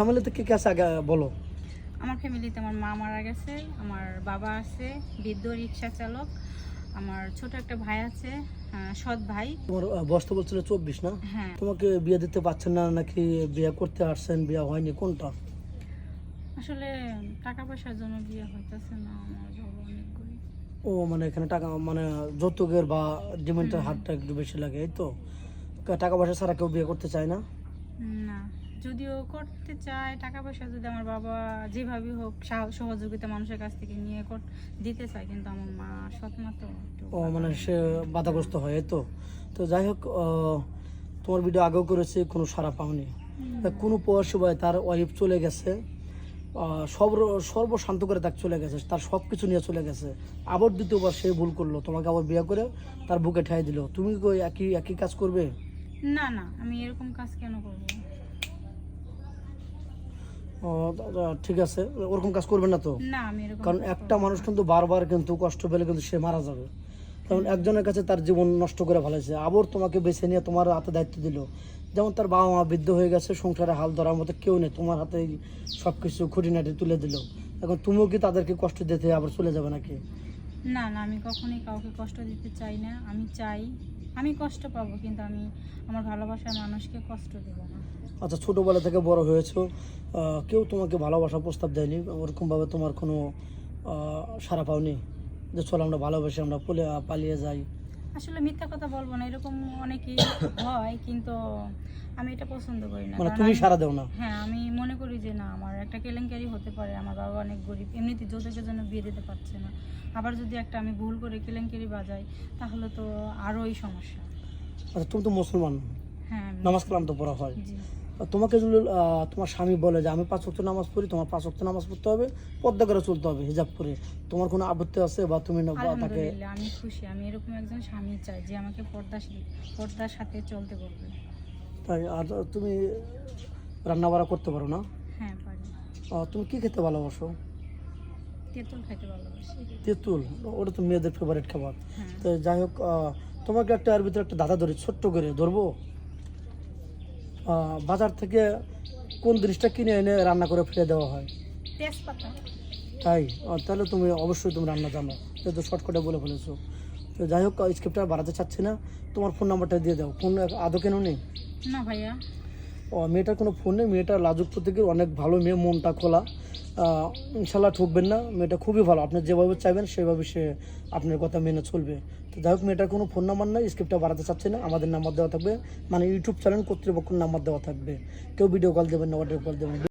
ফ্যামিলিতে কে কে আছে আগে বলো? আমার ফ্যামিলিতে আমার মা মারা গেছে আমার বাবা আছে বৃদ্ধ রিক্সা চালক আমার ছোট একটা ভাই আছে সৎ ভাই। তোমার বয়স তো বলছিল চব্বিশ না? হ্যাঁ। তোমাকে বিয়ে দিতে পারছেন না নাকি বিয়ে করতে আসছেন বিয়ে হয়নি কোনটা? আসলে টাকা পয়সার জন্য বিয়ে হইতেছে না আমার বাবা অনেক গরিব ও মানে এখানে টাকা মানে যৌতুকের বা ডিমান্ডের হারটা একটু বেশি লাগে এই তো? টাকা পয়সা ছাড়া কেউ বিয়ে করতে চায় না? না। যদিও করতে চায় টাকা পয়সা যদি আমার বাবা যেভাবে হোক সাহ- সহযোগিতা মানুষের কাছ থেকে নিয়ে দিতে চায় কিন্তু আমার মা সৎ মা তো ও মানে সে বাধাগ্রস্ত হয় তো। তো যাই হোক তোমার ভিডিও আগেও করেছে কোনো সারা পাওনি। কোনো ভাই তার ওয়াইফ চলে গেছে সর্ব সর্বশান্ত করে তাকে চলে গেছে তার সব কিছু নিয়ে চলে গেছে। আবার দ্বিতীয়বার সে ভুল করল তোমাকে আবার বিয়ে করে তার বুকে ঠাই দিল। তুমি কি একই একই কাজ করবে? না না আমি এরকম কাজ কেন করব? ঠিক আছে। ওরকম কাজ করবে না তো? কারণ একটা মানুষ কিন্তু বারবার কিন্তু কষ্ট পেলে কিন্তু সে মারা যাবে। কারণ একজনের কাছে তার জীবন নষ্ট করে ফেলেছে। আবার তোমাকে বেছে নিয়ে তোমার হাতে দায়িত্ব দিল। যেমন তার বাবা মা বৃদ্ধ হয়ে গেছে সংসারে হাল ধরার মতো কেউ নেই। তোমার হাতে সব কিছু খুঁটিনাটি তুলে দিল। এখন তুমিও কি তাদেরকে কষ্ট দিতে আবার চলে যাবে নাকি? না না আমি কখনোই কাউকে কষ্ট দিতে চাই না। আমি চাই আমি কষ্ট পাবো কিন্তু আমি আমার ভালোবাসার মানুষকে কষ্ট দেব না। আচ্ছা ছোটোবেলা থেকে বড় হয়েছো কেউ তোমাকে ভালোবাসা প্রস্তাব দেয়নি? ওরকমভাবে তোমার কোনো সারা পাওনি? যে চলো আমরা ভালোবাসি আমরা পলে পালিয়ে যাই। আসলে মিথ্যা কথা বলব না এরকম অনেকেই হয় কিন্তু আমি এটা পছন্দ করি না। মানে তুমি সাড়া দেও না? হ্যাঁ আমি মনে করি যে না আমার একটা কেলেঙ্কারি হতে পারে আমার বাবা অনেক গরিব এমনিতে যৌতুকের জন্য বিয়ে দিতে পারছে না। আবার যদি একটা আমি ভুল করে কেলেঙ্কারি বাজাই তাহলে তো আরোই সমস্যা। আচ্ছা তুমি তো মুসলমান। হ্যাঁ নামাজ কালাম তো পড়া হয়। তোমাকে যদি তোমার স্বামী বলে যে আমি পাঁচ ওয়াক্ত নামাজ পড়ি তোমার পাঁচ ওয়াক্ত নামাজ পড়তে হবে পর্দা করে চলতে হবে হিজাব করে তোমার কোনো আপত্তি আছে বা তুমি তাকে আমি খুশি। আমি এরকম একজন স্বামী চাই যে আমাকে পর্দা পর্দার সাথে চলতে বলবে। তাই আর তুমি রান্না বাড়া করতে পারো না? হ্যাঁ পারি। তুমি কি খেতে ভালোবাসো? তেঁতুল খেতে ভালোবাসি। তেঁতুল? ওটা তো মেয়েদের ফেভারিট খাবার। হ্যাঁ। তো যাই হোক তোমাকে একটা এর ভিতরে একটা দাদা ধরি ছোট্ট করে ধরবো। বাজার থেকে কোন জিনিসটা কিনে এনে রান্না করে ফেলে দেওয়া হয়? তেজপাতা। তাই? তাহলে তুমি অবশ্যই তুমি রান্না জানো। যেহেতু শর্টকাটে বলে ফেলেছো। তো যাই হোক স্ক্রিপ্টটা বাড়াতে চাচ্ছি না। তোমার ফোন নাম্বারটা দিয়ে দাও। ফোন আদৌ কেন নেই? না ভাইয়া। ও, মেয়েটার কোনো ফোন নেই? মেয়েটা লাজুক প্রতীকের অনেক ভালো মেয়ে, মনটা খোলা। ইনশাল্লাহ ঠকবেন না। মেয়েটা খুবই ভালো। আপনি যেভাবে চাইবেন, সেভাবে সে আপনার কথা মেনে চলবে। তো যাই হোক, মেয়েটার কোনো ফোন নাম্বার নাই, স্ক্রিপ্টটা বাড়াতে চাচ্ছে না। আমাদের নাম্বার দেওয়া থাকবে। মানে ইউটিউব চ্যানেল কর্তৃপক্ষের নাম্বার দেওয়া থাকবে। কেউ ভিডিও কল দেবেন না, অডিও কল দেবেন